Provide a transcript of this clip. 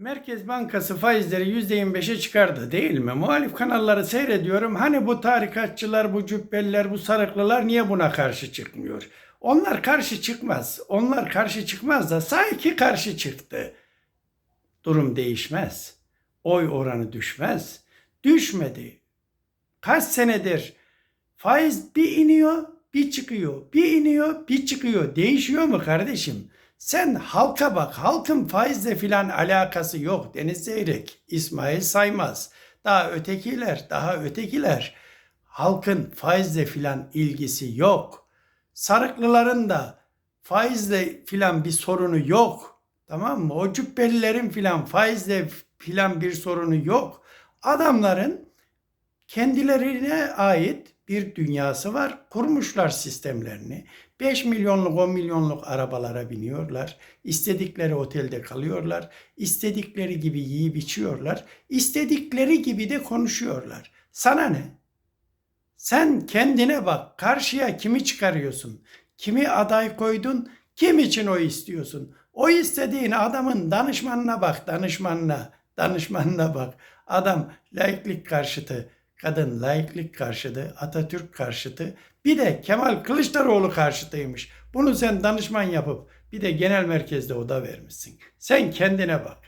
Merkez Bankası faizleri %25'e çıkardı değil mi? Muhalif kanalları seyrediyorum. Hani bu tarikatçılar, bu cübbeliler, bu sarıklılar niye buna karşı çıkmıyor? Onlar karşı çıkmaz. Onlar karşı çıkmaz da sanki karşı çıktı. Durum değişmez. Oy oranı düşmez. Düşmedi. Kaç senedir faiz bir iniyor, bir çıkıyor. Bir iniyor, bir çıkıyor. Değişiyor mu kardeşim? Sen halka bak. Halkın faizle filan alakası yok. Deniz Zeyrek, İsmail Saymaz. Daha ötekiler, daha ötekiler. Halkın faizle filan ilgisi yok. Sarıklıların da faizle filan bir sorunu yok. Tamam mı? O cübbelilerin filan faizle filan bir sorunu yok. Adamların kendilerine ait bir dünyası var. Kurmuşlar sistemlerini. 5 milyonluk 10 milyonluk arabalara biniyorlar. İstedikleri otelde kalıyorlar. İstedikleri gibi yiyip içiyorlar. İstedikleri gibi de konuşuyorlar. Sana ne? Sen kendine bak. Karşıya kimi çıkarıyorsun? Kimi aday koydun? Kim için o istiyorsun? O istediğin adamın danışmanına bak, danışmanına, danışmanına bak. Adam laiklik karşıtı, kadın laiklik karşıtı, Atatürk karşıtı, bir de Kemal Kılıçdaroğlu karşıtıymış. Bunu sen danışman yapıp bir de genel merkezde oda vermişsin. Sen kendine bak.